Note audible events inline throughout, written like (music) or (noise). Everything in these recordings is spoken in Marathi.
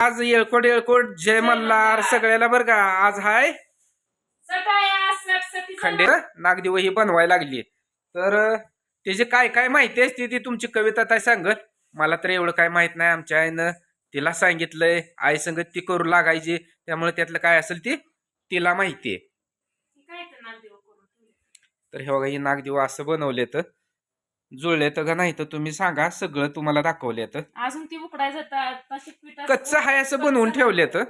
आज येळकोट येळकोट जय मल्हार सगळ्याला बरं का. आज हाय. खंडे नागदेव ही बनवायला लागली. तर त्याची काय काय माहिती असते ती तुमची कविता काय सांगत मला तर एवढं काय माहीत नाही. आमच्या आईनं तिला सांगितलंय. आई संगत ती करू लागायची. त्यामुळे त्यातलं काय असेल ती तिला माहितीये काय तर हे बघा ही नागदेव असं बनवले तर जुळले तर का नाही तर तुम्ही सांगा सगळं तुम्हाला दाखवले तर. अजून ती उकडाय जातात तशी पिठात कच्चं हाय असं बनवून ठेवले तर?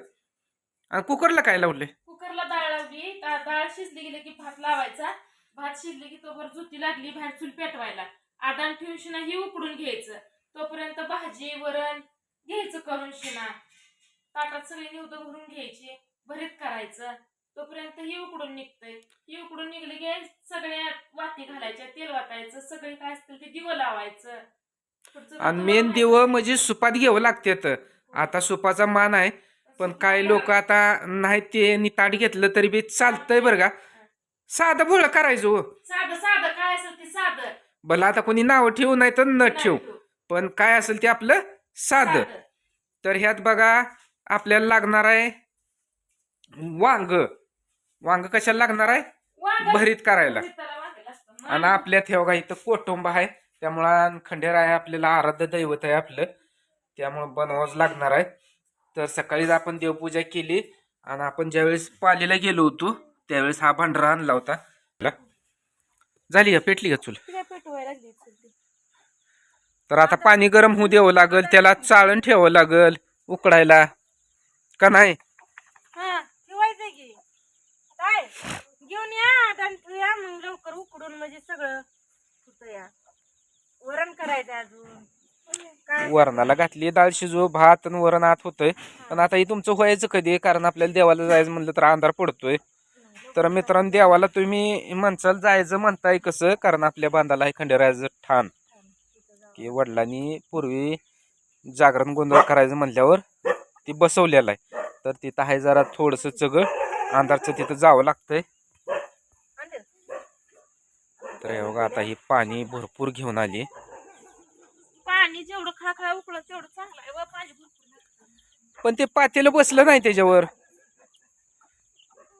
आणि कुकरला काय लावले? कुकरला डाळ लावली दा- डाळ शिजली गेली की भात लावायचा. भात शिजली की तोवर जुती लागली बाहेर चूल पेटवायला. आदान ठेवून शिना ही उकडून घ्यायचं. तोपर्यंत भाजी वरण घ्यायचं करून शिना. ताटात सगळी निवड भरून घ्यायची भरीत करायचं. तोपर्यंत ही उकडून निघतंय. ही उकडून निघली की सगळ्या वाती घालायच्या तेल वाटायचं सगळे काय असतील ते दिवं लावायचं. आणि मेन दिव म्हणजे सुपात घ्यावं लागते तर. आता सुपाचा मान आहे पण काय लोक आता नाही ते नी ताट घेतलं तरी बी चालतंय बरं का. साधं भोळ करायचं हो. साधं साधं काय असेल ते साधं. भला आता कोणी नाव ठेवू नाही तर न ठेवू. पण काय असेल ते आपलं साधं. तर ह्यात बघा आपल्याला लागणार आहे वांग. वांग कशाला लागणार आहे? भरीत करायला. आणि आपल्यात हे बघा इथं कोटुंब आहे. त्यामुळं खंडेर आहे आपल्याला आराध्य दैवत आहे आपलं. त्यामुळं बनवावंच लागणार आहे. तर सकाळीच आपण देवपूजा केली. आणि आपण ज्यावेळेस पालीला गेलो होतो त्यावेळेस हा भांडरा आणला होता. ला. झाली का? पेटली का चूल. तर आता पाणी गरम होऊ द्यावं लागल त्याला चाळण ठेवावं लागल उकडायला. का नाही हा ठेवायचं की काय घेऊन या आणि ठेवूया मग लवकर उकडून म्हणजे सगळं होतं या. वरण करायचं अजून. काय? वरणाला घातली डाळ शिजू भात आणि वरण आत होतंय. पण आता हे तुमचं व्हायचं कधी? कारण आपल्याला देवाला जायचं म्हणलं तर अंधार पडतोय. तर मित्रांनो देवाला तुम्ही म्हणचाल जायचं म्हणताय कसं? कारण आपल्या बांधाला आहे खंडेरायाचं ठाण. की वडिलांनी पूर्वी जागरण गोंधळ करायचं म्हणल्यावर ती बसवलेलं आहे. तर तिथं आहे जरा थोडंसं चगळ अंधारचं तिथं जावं लागतंय? तर हे बघा आता ही पाणी भरपूर घेऊन आली. पाणी जेवढं खळखळा उकळत तेवढं चांगलं आहे व पाणी भरपूर लागतं. पण ते पातेलं बसलं नाही त्याच्यावर.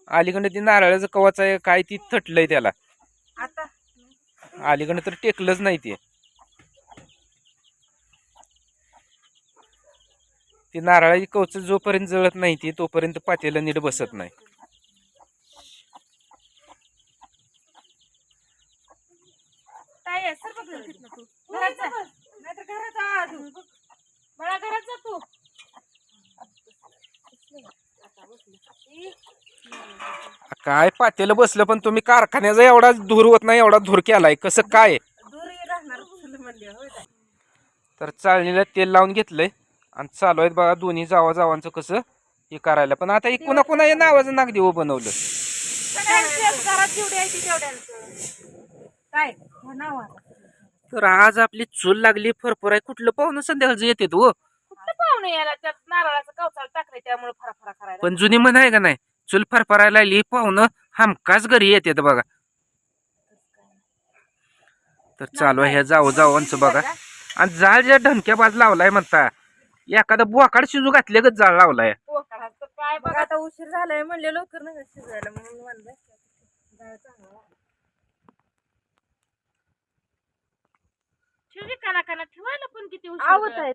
अलीकडे ती नारळाचं कवाच आहे काय ती थटलंय त्याला. आता? अलीकडे तर टेकलंच नाही ते. ती नारळाची कवच जोपर्यंत जळत नाही ती तोपर्यंत पातेलं नीट बसत नाही काय आहे? सर बघ तिथनं तू घरात जा नाहीतर घरात जा अजून बघ. बाळा घरात जा तू काय पातेलं बसलं पण तुम्ही कारखान्याचा एवढा धूर होत नाही एवढा धूर केलाय. कसं काय? तर चाळणीला तेल लावून घेतलंय आणि चालू आहेत बघा दोन्ही जावा जावांचं कसं हे करायला. पण आता हे कुणा कुणा या नावाचं नागदेव बनवलं. ती काय हो. तर आज आपली चूल लागली फरफर आहे. कुठलं पाहुणं संध्याकाळचं येते हो? कुठं पाहुणे यायला? त्यात नारळाचं कवचाळ टाकलंय त्यामुळे फराफरा करायला. पण जुनी म्हण आहे का नाही? चूल फरफरायला लागली पाहुणं हमकाच घरी येते बघा. तर चालू आहे ह्या जाऊ जावांचं बघा. आणि जाळ ज्या ढमक्या बाज लावलाय म्हणता एखादा बोकाड शिजू घातले गच जाळ लावलाय. पोकळाचं काय बघ बघा आता उशीर झालाय म्हणले लवकर नका शिजायला? म्हणून म्हणलं जाळ चांगला लागला. ठेवली काना काना ठेवायला पण किती आवत उशीर आहेत.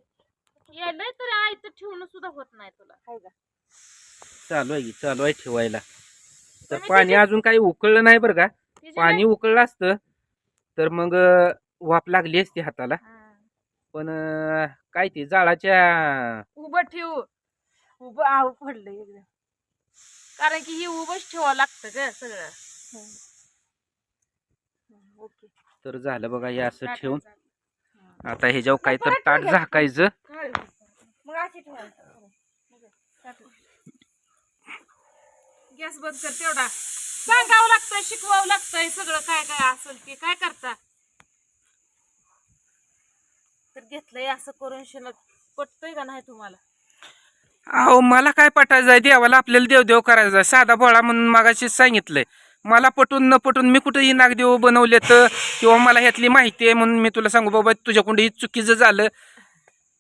यायलंय तरी आई तर ठेवणं सुद्धा होत नाही तुला? चालू आहे की, चालू आहे ठेवायला. तर पाणी अजून काही उकळलं नाही बरं का? पाणी उकळलं असतं तर मग वाफ लागली असती हाताला. हा. पण काय ते जाळाच्या उभं ठेवू. उभं आव पडलं एकदम. कारण की ही उभंच ठेवावं लागतं ग सगळं. ओके. तर झालं बघा हे असं ठेवून. आता ह्याच्यावर काही तर ताट झाकायचं. मग अशी ठेवायचं. गॅस बंद कर तेवढा. सांगावं लागतंय शिकवावं लागतंय सगळं काय काय असेल ते. काय करता? तर घेतलंय असं करून शेणत पटतंय का नाही तुम्हाला? अहो मला काय पटायचं आहे? देवाला आपल्याला देवदेव करायचा आहे. साधा भोळा म्हणून मागाशीच सांगितलंय. मला पटून न पटून मी कुठेही नागदेव बनवले तर किंवा मला ह्यातली माहिती आहे म्हणून मी तुला सांगू बाबा तुझ्याकडून ही चुकीचं झालं.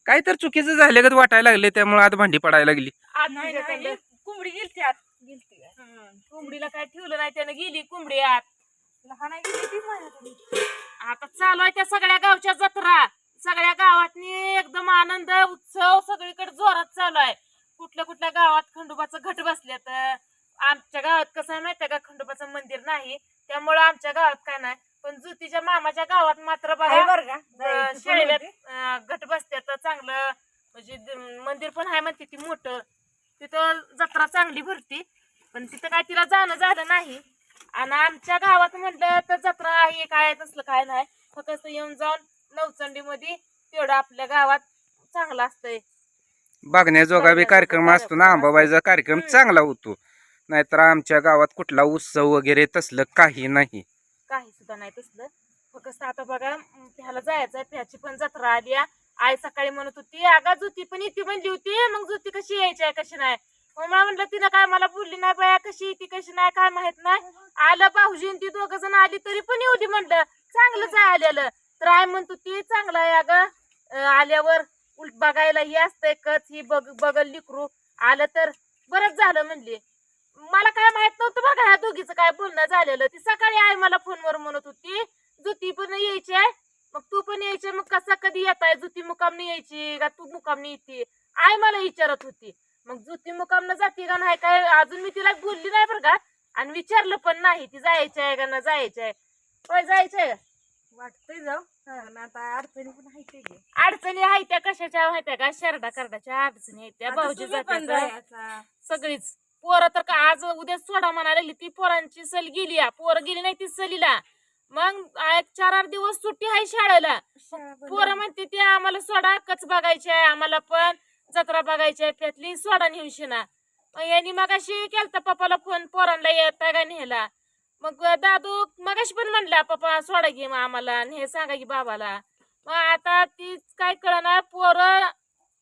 काय तर चुकीचं झालं का वाटायला लागले त्यामुळे आता भांडी पडायला लागली. आज नाही कोंबडी गेलती आत. कोंबडीला काय ठेवलं नाही त्यानं गेली कोंबडी आत. लहान आहे गेली तीच माझ्याकडे आता चालू आहे त्या सगळ्या गावच्या जत्रा. सगळ्या गावातनी एकदम आनंद उत्सव सगळीकडे जोरात चालू आहे. कुठल्या कुठल्या गावात खंडोबाचं घट बसल्यात आमच्या गावात कसं आहे माहितीये का? खंडोबाचं मंदिर नाही. त्यामुळं आमच्या गावात काय नाही. पण जुतीच्या मामाच्या गावात मात्र बघा. अं, घट बसत्यात चांगलं म्हणजे मंदिर पण आहे म्हणते ती मोठं. तिथं जत्रा चांगली भरती. पण तिथं काय तिला जाणं झालं नाही. आणि आमच्या गावात म्हटलं तर जत्रा आहे काय तसलं काय नाही. फक्त येऊन जाऊन नवचंडी मध्ये तेवढं आपल्या गावात चांगलं असतंय. बघण्याजोगा बी कार्यक्रम असतो ना आंबाबाईचा कार्यक्रम. चांगला होतो. नाहीतर आमच्या गावात कुठला उत्सव वगैरे तसलं काही नाही. काही सुद्धा नाही तसलं. फक्त आता बघा अं, ह्याला जायचंय त्याची पण जत्रा आली. आई सकाळी म्हणत होती अगा जुती पण इथे म्हणली होती. मग जुती कशी यायची आहे कशी नाही? मग मला म्हणलं तिनं काय मला बोलली नाही बाया कशी ती कशी नाही काय माहीत नाही. आलं भाऊजी ती दोघं जण आली तरी पण येऊ दे म्हणलं चांगलंच आहे आलेलं. तर आय म्हणतो ती चांगलं आहे अगं. आल्यावर उलट बघायला ही असतंय कच ही बघ बघल लिकरू. आलं तर बरंच झालं म्हणली. मला काय माहीत नव्हतं बघा ह्या दोघीचं काय बोलणं झालेलं. ती सकाळी आई मला फोनवर म्हणत होती जुती पण यायची आहे. मग तू पण यायची मग कसा कधी येत आहे जुती मुकामने यायची का तू मुकामने येते? आई मला विचारत होती. मग जुती मुकामनं जाते का नाही काय? अजून मी तिला बोलली नाही बरं का? आणि विचारलं पण नाही ती जायची आहे का ना जायची आहे. होय जायचं आहे वाटतंय जाऊ. पण आता अडचणी पण आहे ते. अडचणी त्या कशाच्या माहित्या का शरडा करडाच्या अडचणी आहेत त्या? आता भाऊजी तुम्ही पण जातात जायचा. सगळीच. पोरं तर का आज उद्या सोडा म्हणायला लागली. ती पोरांची सल गेली आ. पोरं गेली नाही ती सलीला. मग आ, एक चार आठ दिवस सुट्टी आहे शाळेला. शाळा बंद पोरं. म्हणते ती आम्हाला सोडा कच बघायची आहे आम्हाला पण. जत्रा बघायची आहे त्यातली सोडा नेऊन शिना. मग यांनी मगाशी केलता पप्पाला फोन पोरांना येता का नेला मग दादू मगाशी पण म्हणला पप्पा सोडा घे मग आम्हाला हे सांगा की बाबाला मग आता तीच काय कळणार पोरं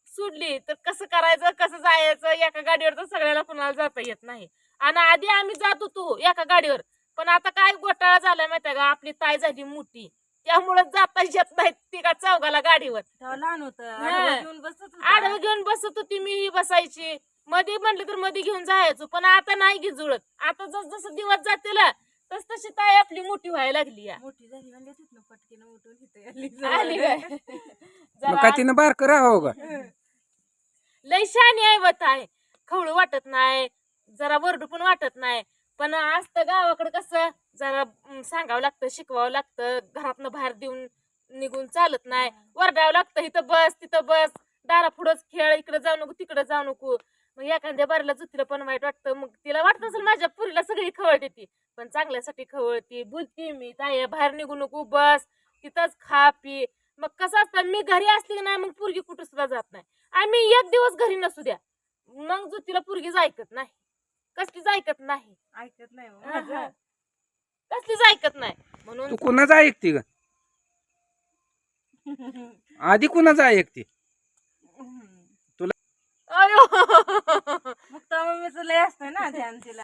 सोडली तर कसं करायचं कसं जायचं? एका गाडीवर तर सगळ्याला कोणाला जाता येत नाही. आणि आधी आम्ही जात होतो एका गाडीवर. पण आता काय घोटाळा झालाय माहिती का? आपली ताई झाली मोठी. त्यामुळे जाता येत नाही ती का चौघाला गाडीवर. तेव्हा लहान होतं. हा. आडवं घेऊन बसत होतं. आडवं घेऊन बसत होती मी ही बसायची. मध्ये म्हणलं तर मध्ये घेऊन जायचो पण आता नाही घे जुळत आता जस जसं दिवस जातील तस तशी ताई आपली मोठी व्हायला लागली या. मोठी झाली म्हणजे तिथनं पटकीनं उठून इथे आली (laughs) आली काय? (laughs) मग जरा काय तिनं बारकं राहावं का लय शानी आहे वत आहे. खवळू वाटत नाही. जरा वरडू पण वाटत नाही. पण असतं गावाकडे कसं जरा सांगावं लागतं शिकवावं लागतं. घरातनं बाहेर देऊन निघून चालत नाही. वरडावं लागतं इथं बस तिथं बस. दारा पुढंच खेळ इकडे जाऊ नको तिकडे जाऊ नको. मग एखाद्या बारीला जुतीला पण वाईट वाटतं. मग तिला वाटत असेल माझ्या पुरीला सगळी खवळते ती. पण चांगल्यासाठी खवळती बोलते मी ताई बाहेर निघू नको बस. तिथंच खा पी. मग कसं असतं मी घरी असली की नाही मग पोरगी कुठं सुद्धा जात नाही. आम्ही एक दिवस घरी नसू द्या. मग जो तिला पोरगीच ऐकत नाही. कसलीच ऐकत नाही. ऐकत नाही हो हा, माझं. हा. कसलीच ऐकत नाही. म्हणून तू कुणाचं ऐकते का (laughs) आधी कुणाचं ऐकते? अयो. मग तर मम्मीचं लय असतं ना ध्यान तिला